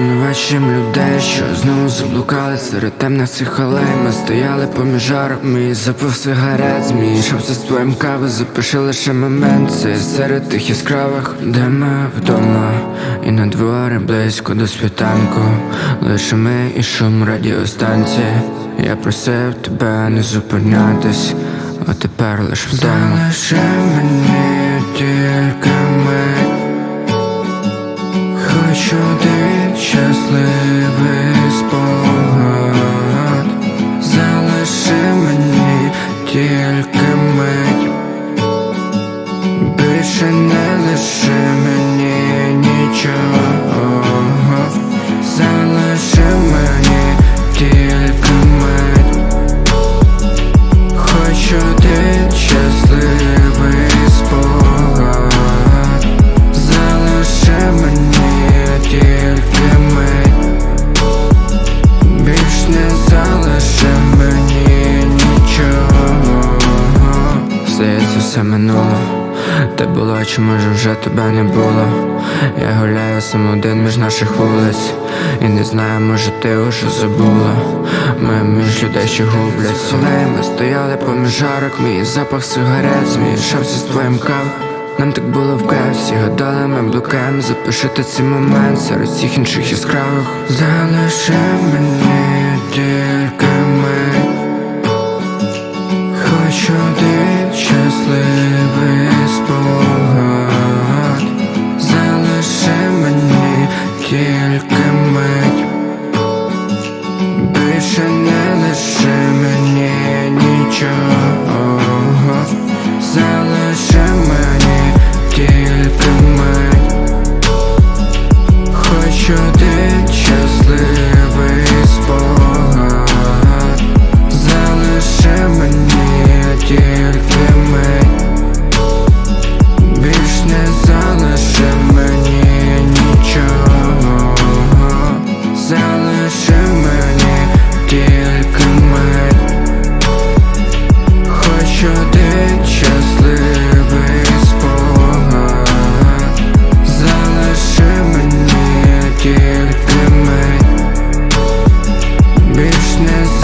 бачим людей, що знову заблукали серед темних цих алей. Ми стояли поміж жарок, мій запах сигарет. Змішався з твоїм кави, запиши лише момент. Це серед тих яскравих, де ми вдома. І на дворі близько до світанку. Лише ми і шум радіостанції. Я просив тебе не зупинятись, а тепер лиш вдома. Залиши мені щасливий спогад Залиши мені тільки мить. Більше не лиши мені Здається, все минуло. Де було, чи може вже тебе не було. Я гуляю сам один між наших вулиць. І не знаю, може ти уже забула. Ми між людей, що гублять Солей, ми стояли поміж жарок Мій запах сигарет змішався з твоїм кав нам так було в всі гадали, ми блукаємо. Запишити цей момент серед всіх інших яскравих. Залиши мені darkness.